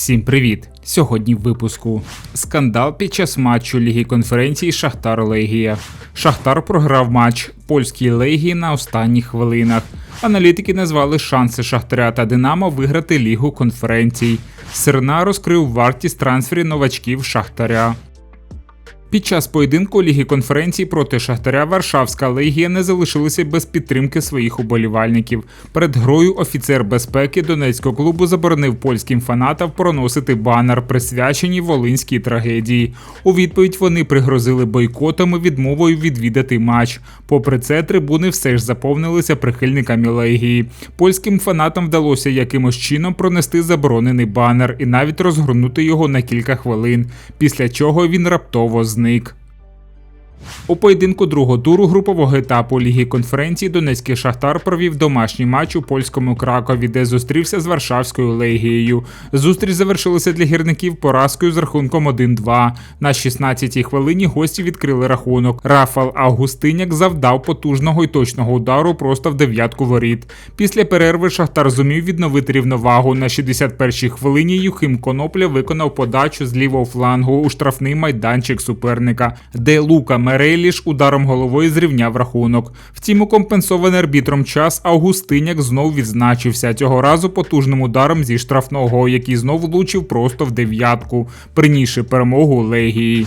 Всім привіт! Сьогодні в випуску скандал під час матчу Ліги конференції Шахтар Легія. Шахтар програв матч польській Легії на останніх хвилинах. Аналітики назвали шанси Шахтаря та Динамо виграти Лігу конференцій. Серна розкрив вартість трансферів новачків Шахтаря. Під час поєдинку Ліги конференції проти Шахтаря Варшавська легія не залишилася без підтримки своїх уболівальників. Перед грою офіцер безпеки Донецького клубу заборонив польським фанатам проносити банер, присвячені волинській трагедії. У відповідь вони пригрозили бойкотами відмовою відвідати матч. Попри це, трибуни все ж заповнилися прихильниками легії. Польським фанатам вдалося якимось чином пронести заборонений банер і навіть розгорнути його на кілька хвилин, після чого він раптово зник зник. У поєдинку другого туру групового етапу Ліги конференції Донецький Шахтар провів домашній матч у польському Кракові, де зустрівся з Варшавською легією. Зустріч завершилася для гірників поразкою з рахунком 1-2. На 16-й хвилині гості відкрили рахунок. Рафал Августиняк завдав потужного й точного удару просто в дев'ятку воріт. Після перерви Шахтар зумів відновити рівновагу. На 61-й хвилині Юхим Конопля виконав подачу з лівого флангу у штрафний майданчик суперника, де Лука Мерейліш ударом головою зрівняв рахунок. Втім, у компенсований арбітром час Августиняк знов відзначився цього разу потужним ударом зі штрафного, який знов влучив просто в дев'ятку, принісши перемогу легії.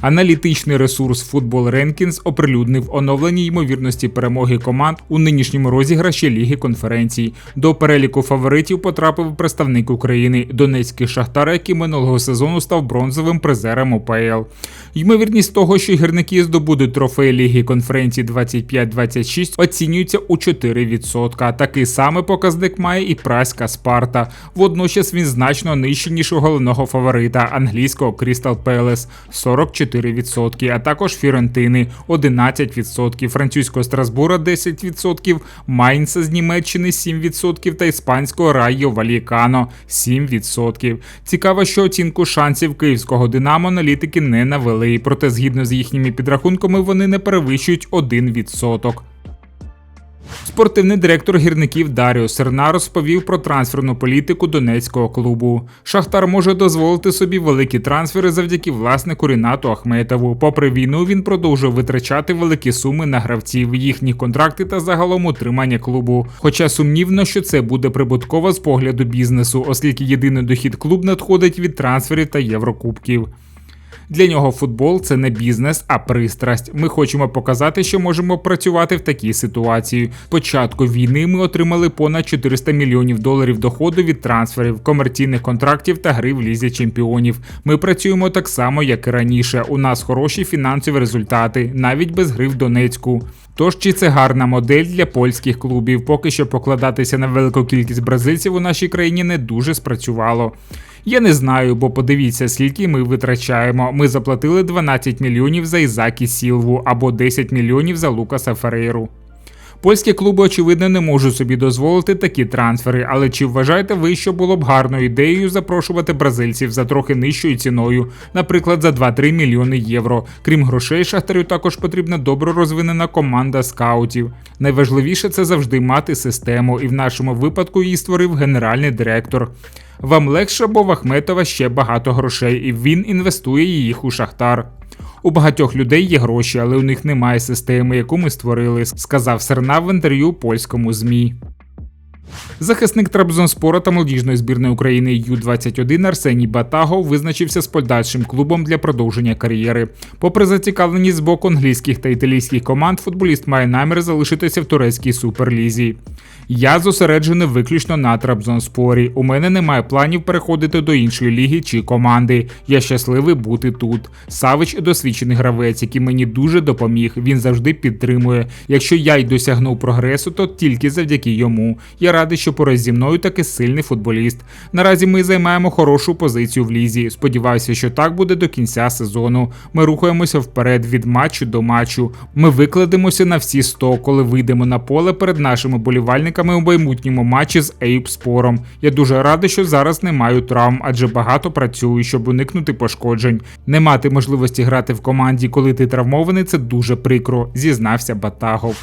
Аналітичний ресурс Football Rankings оприлюднив оновлені ймовірності перемоги команд у нинішньому розіграші Ліги конференцій. До переліку фаворитів потрапив представник України Донецький Шахтар, який минулого сезону став бронзовим призером УПЛ. Ймовірність того, що гірники здобудуть трофей Ліги конференції 25-26, оцінюється у 4%. Такий самий показник має і праська Спарта. Водночас він значно нижчий, ніж у головного фаворита англійського Crystal Palace – 44%, а також Фірентини 11%, французького Страсбура 10%, Майнца з Німеччини 7% та іспанського Райо Валікано 7%. Цікаво, що оцінку шансів київського Динамо аналітики не навели, проте згідно з їхніми підрахунками вони не перевищують 1%. Спортивний директор гірників Даріо Серна розповів про трансферну політику донецького клубу. Шахтар може дозволити собі великі трансфери завдяки власнику Рінату Ахметову. Попри війну, він продовжує витрачати великі суми на гравців, їхні контракти та загалом утримання клубу. Хоча сумнівно, що це буде прибутково з погляду бізнесу, оскільки єдиний дохід клуб надходить від трансферів та єврокубків. Для нього футбол це не бізнес, а пристрасть. Ми хочемо показати, що можемо працювати в такій ситуації. Початку війни ми отримали понад 400 мільйонів доларів доходу від трансферів, комерційних контрактів та гри в лізі чемпіонів. Ми працюємо так само, як і раніше. У нас хороші фінансові результати, навіть без гри в Донецьку. Тож чи це гарна модель для польських клубів? Поки що покладатися на велику кількість бразильців у нашій країні не дуже спрацювало. Я не знаю, бо подивіться, скільки ми витрачаємо. Ми заплатили 12 мільйонів за Ізакі Сілву або 10 мільйонів за Лукаса Ферейру. Польські клуби, очевидно, не можуть собі дозволити такі трансфери, але чи вважаєте ви, що було б гарною ідеєю запрошувати бразильців за трохи нижчою ціною, наприклад, за 2-3 мільйони євро? Крім грошей, шахтарю також потрібна добре розвинена команда скаутів. Найважливіше це завжди мати систему, і в нашому випадку її створив генеральний директор. Вам легше, бо в Ахметова ще багато грошей, і він інвестує їх у шахтар. У багатьох людей є гроші, але у них немає системи, яку ми створили, сказав Серна в інтерв'ю польському ЗМІ. Захисник Трабзонспора та молодіжної збірної України Ю-21 Арсеній Батаго визначився з подальшим клубом для продовження кар'єри. Попри зацікавленість з боку англійських та італійських команд, футболіст має намір залишитися в турецькій суперлізі. Я зосереджений виключно на Трабзонспорі. У мене немає планів переходити до іншої ліги чи команди. Я щасливий бути тут. Савич досвідчений гравець, який мені дуже допоміг. Він завжди підтримує. Якщо я й досягнув прогресу, то тільки завдяки йому. Я радий, що поруч зі мною таки сильний футболіст. Наразі ми займаємо хорошу позицію в лізі. Сподіваюся, що так буде до кінця сезону. Ми рухаємося вперед від матчу до матчу. Ми викладемося на всі 100, коли вийдемо на поле перед нашими болівальниками у майбутньому матчі з Ейпспором. Я дуже радий, що зараз не маю травм, адже багато працюю, щоб уникнути пошкоджень. Не мати можливості грати в команді, коли ти травмований, це дуже прикро, зізнався Батагов.